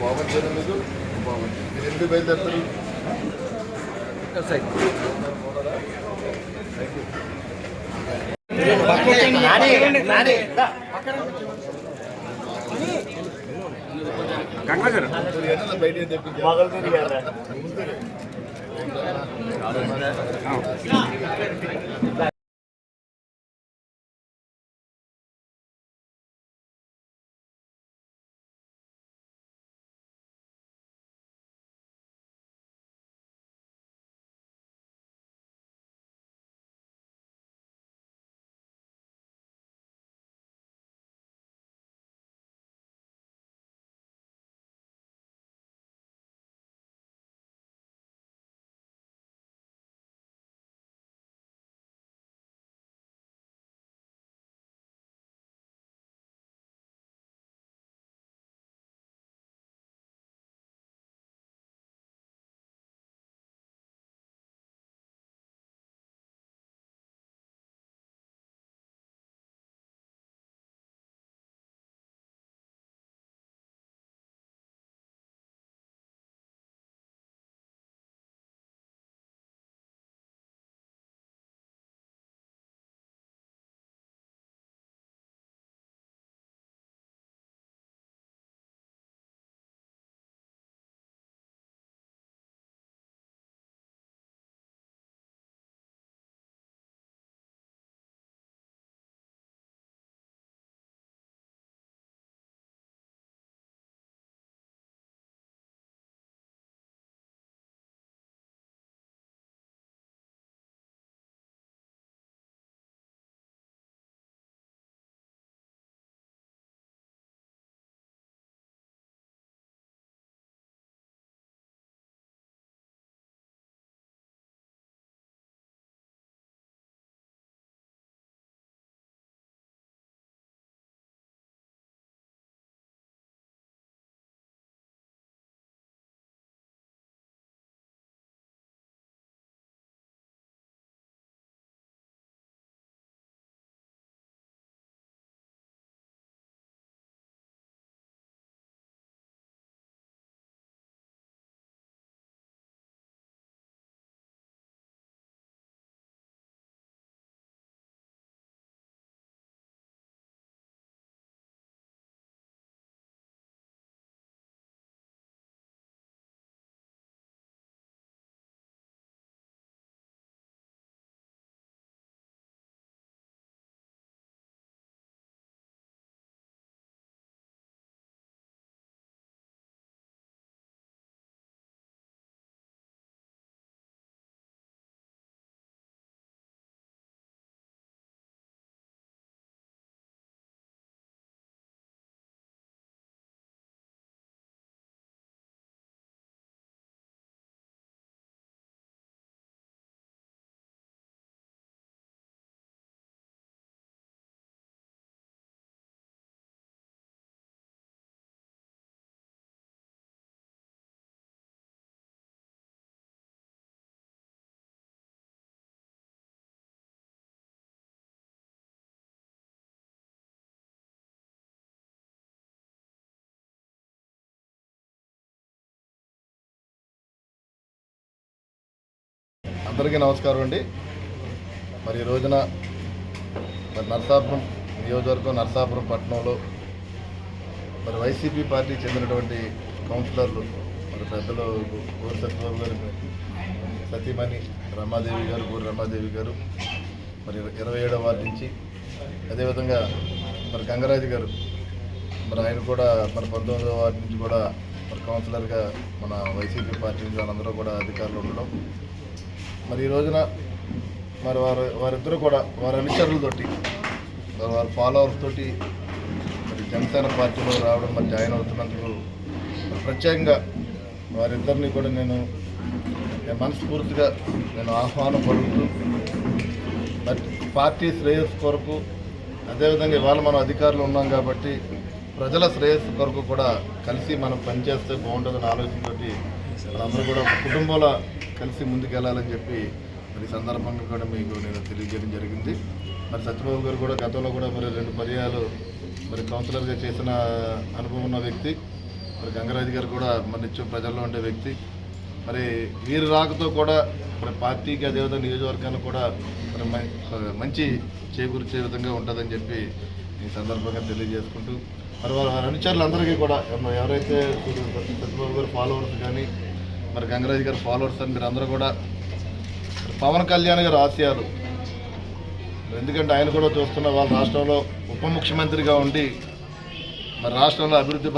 బాగుంటుంది మీకు బాగుంటుంది మీరు ఎందుకు బయలుదేరుతారు మీరు ఎన్నో బయటికి తెప్పించారు అందరికీ నమస్కారం అండి. మరి ఈ రోజున మరి నర్సాపురం నియోజకవర్గం నర్సాపురం పట్టణంలో మరి వైసీపీ పార్టీ చెందినటువంటి కౌన్సిలర్లు మరి పెద్దలు గోరి సత్యబాబు గారు సతీమణి రమాదేవి గారు గోరి రమాదేవి గారు మరి ఇరవై ఏడవ వార్డు నుంచి అదేవిధంగా మరి గంగరాజు గారు మరి ఆయన కూడా మరి పంతొమ్మిదవ వార్డు నుంచి కూడా మరి కౌన్సిలర్గా మన వైసీపీ పార్టీ నుంచి వాళ్ళందరూ కూడా అధికారులు ఉండడం మరి ఈ రోజున మరి వారు వారిద్దరూ కూడా వారి అనుచరులతోటి వారి ఫాలోవర్స్ తోటి మరి జనసేన పార్టీలో రావడం మరి జాయిన్ అవుతున్నందుకు ప్రత్యేకంగా వారిద్దరిని కూడా నేను నేను మనస్ఫూర్తిగా నేను ఆహ్వానం పలుకుతూ పార్టీ శ్రేయస్సు కొరకు అదేవిధంగా ఇవాళ మనం అధికారులు ఉన్నాం కాబట్టి ప్రజల శ్రేయస్సు కొరకు కూడా కలిసి మనం పనిచేస్తే బాగుంటుందని ఆలోచనతోటి అందరూ కూడా కుటుంబంలో కలిసి ముందుకెళ్ళాలని చెప్పి మరి సందర్భంగా కూడా మీకు నేను తెలియజేయడం జరిగింది. మరి సత్యబాబు గారు కూడా గతంలో కూడా మరి రెండు పర్యాలు మరి కౌన్సిలర్గా చేసిన అనుభవం ఉన్న వ్యక్తి మరి గంగరాజు గారు కూడా మరి నిత్యం ప్రజల్లో ఉండే వ్యక్తి. మరి వీరి రాకతో కూడా మరి పార్టీకి అదేవిధంగా నియోజకవర్గానికి కూడా మరి మంచి చేకూర్చే విధంగా ఉంటుందని చెప్పి ఈ సందర్భంగా తెలియజేసుకుంటూ మరి వారి అనుచరులందరికీ కూడా ఎవరైతే సత్యబాబు గారు ఫాలోవర్స్ కానీ మరి గంగరాజు గారు ఫాలోవర్స్ అని మీరు అందరూ కూడా పవన్ కళ్యాణ్ గారు ఆశయాలు. ఎందుకంటే ఆయన కూడా చూస్తున్న వాళ్ళ రాష్ట్రంలో ఉప ముఖ్యమంత్రిగా ఉండి మరి రాష్ట్రంలో అభివృద్ధి